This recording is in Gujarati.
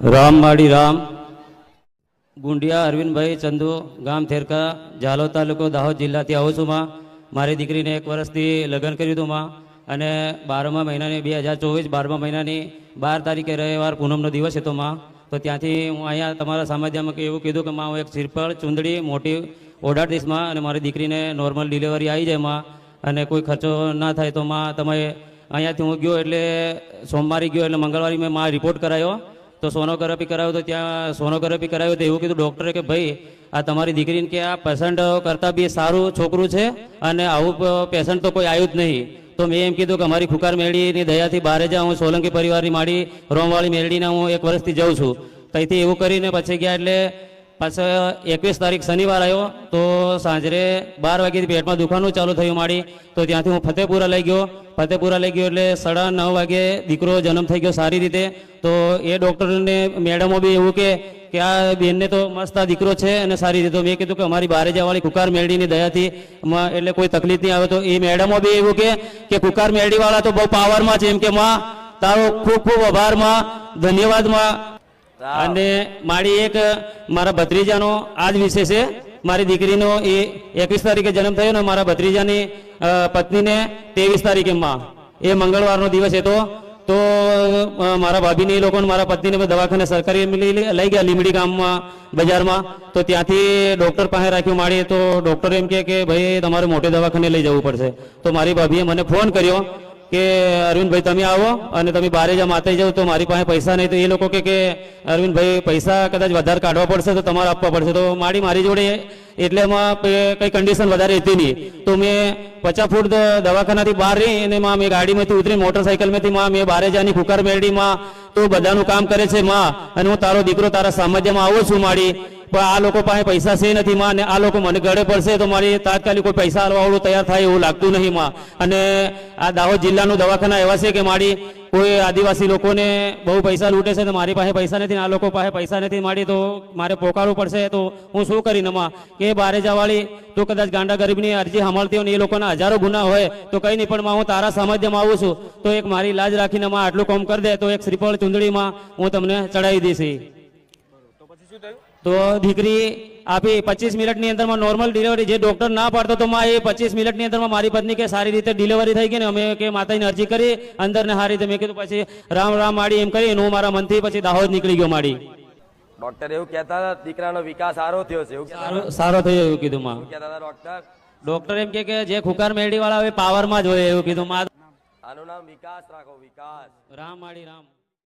રામ માડી રામ. ગુંડિયા અરવિંદભાઈ ચંદુ, ગામ થેરકા, ઝાલોદ તાલુકો દાહોદ જિલ્લાથી આવું છું માં. મારી દીકરીને એક વર્ષથી લગ્ન કર્યું હતું માં. અને બારમા મહિનાની, બે હજાર ચોવીસ બારમા મહિનાની બાર તારીખે રવિવાર પૂનમનો દિવસ હતો માં. તો ત્યાંથી હું અહીંયા તમારા સામાજ્યમાં એવું કીધું કે માં, હું એક સિરપળ, ચુંદડી, મોટી ઓર્ડર દઈશમાં અને મારી દીકરીને નોર્મલ ડિલિવરી આવી જાય માં. અને કોઈ ખર્ચો ના થાય તો માં, તમે અહીંયાથી હું ગયો એટલે સોમવારે ગયો એટલે મંગળવારે મેં માં રિપોર્ટ કરાયો. તો સોનોગ્રાફી કરાવ્યો તો ત્યાં સોનોગ્રાફી કરાવ્યો તો એવું કીધું ડૉક્ટરે કે ભાઈ, આ તમારી દીકરીને કે આ પેશન્ટ કરતાં બી સારું છોકરું છે અને આવું પેશન્ટ તો કોઈ આવ્યું જ નહીં. તો મેં એમ કીધું કે અમારી ખુકાર મેળીની દયાથી બહાર જાઉં હું સોલંકી પરિવારની માડી રોમવાળી મેળડીને હું એક વર્ષથી જાઉં છું. ત્યાંથી એવું કરીને પછી ગયા એટલે પાછો એકવીસ તારીખ શનિવાર આવ્યો, તો સાંજરે બાર વાગ્યાથી પેટમાં દુખાનું ચાલુ થયું માડી. તો ત્યાંથી હું ફતેપુરા લઈ ગયો. ફતેપુરા લઈ ગયો એટલે સાડા નવ વાગે દીકરો જન્મ થઈ ગયો સારી રીતે. તો એ ડૉક્ટરને, મેડમો બી એવું કે કે આ બેનને તો મસ્ત આ દીકરો છે અને સારી રીતે. મેં કીધું કે અમારી બારે જવાળી કુકાર મેળડીની દયાથી એટલે કોઈ તકલીફ નહીં આવે. તો એ મેડમો બી એવું કે કે કુકાર મેળડીવાળા તો બહુ પાવરમાં છે. એમ કે, માં, તારો ખૂબ ખૂબ આભાર, માં. ધન્યવાદ, માં. અને મારી એક, મારા ભત્રીજાનો આ જ વિષય છે. મારી દીકરીનો એ એકવીસ તારીખે જન્મ થયો ને મારા ભત્રીજાની પત્નીને ત્રેવીસ તારીખે માં એ મંગળવારનો દિવસ હતો. તો મારા ભાભીને એ લોકોને મારા પત્નીને દવાખાને સરકારી લઈ ગયા લીમડી ગામમાં, બજારમાં. તો ત્યાંથી ડૉક્ટર પાસે રાખ્યું માળીએ. તો ડૉક્ટર એમ કે, ભાઈ, તમારે મોટે દવાખાને લઈ જવું પડશે. તો મારી ભાભીએ મને ફોન કર્યો. કે અરવિંદભાઈ તમે આવો અને તમે બારે જા માતે જાઓ તો મારી પાસે પૈસા નહીં. તો એ લોકો કે અરવિંદભાઈ, પૈસા કદાચ વધારે કાઢવા પડશે તો તમારે આપવા પડશે. તો મારી મારી જોડે એટલે એમાં કંઈ કન્ડિશન વધારે હતી નહીં. તો મેં પચાસ ફૂટ દવાખાનાથી બહાર રહી અને માં મેં ગાડીમાંથી ઉતરી મોટરસાઇકલમાંથી માં મેં બારે જાની મેળવી માં. તો બધાનું કામ કરે છે માં. અને હું તારો દીકરો તારા સામ્રાજ્યમાં આવું છું માડી પણ આ લોકો પાસે પૈસા છે નથી માં, અને આ લોકો મને ગળે પડશે તો મારી તાત્કાલિક કોઈ પૈસા આલવાવાળું તૈયાર થાય એવું લાગતું નહીં માં. અને આ દાહોદ જિલ્લાનું દવાખાના એવા છે કે મારી કોઈ આદિવાસી લોકોને બહુ પૈસા લૂંટે છે તો મારી પાસે પૈસા નથી આ લોકો પાસે પૈસા નથી મારી તો મારે પોકારવું પડશે તો હું શું કરીને માં? કે બારે જવાળી તો કદાચ ગાંડા ગરીબની અરજી સાંભળતી હોય ને એ લોકોના હજારો ગુના હોય તો કંઈ નહીં, પણ હું તારા સામાજ્યમાં આવું છું. તો એક મારી લાજ રાખીને માં આટલું કામ કરી દે તો એક શ્રીફળ ચૂંદડીમાં હું તમને ચડાવી દઈશ. તો દીકરી આપી પચીસ મિનિટની અંદરમાં નોર્મલ ડિલિવરી જે ડોક્ટર ના પાડતો તો માં એ પચીસ મિનિટની અંદરમાં મારી પત્ની કે સારી રીતે ડિલિવરી થઈ ગઈ ને અમે કે માતાજીને અરજી કરી અંદર ને સારી રીતે મેં કીધું પછી રામ રામ માડી એમ કરી હું મારા મનથી પછી દાહોદ નીકળી ગયો માડી. ડોક્ટર એવું કહેતા હતા દીકરાનો વિકાસ સારો થયો છે એવું સારો થયો એવું કીધું માં. કહેતા હતા ડોક્ટર ડોક્ટર એમ કે કે જે ખુકાર મેળડી વાળા હોય પાવરમાં જ હોય એવું કીધું માં. આનું નામ વિકાસ રાખો વિકાસ. રામ માડી રામ.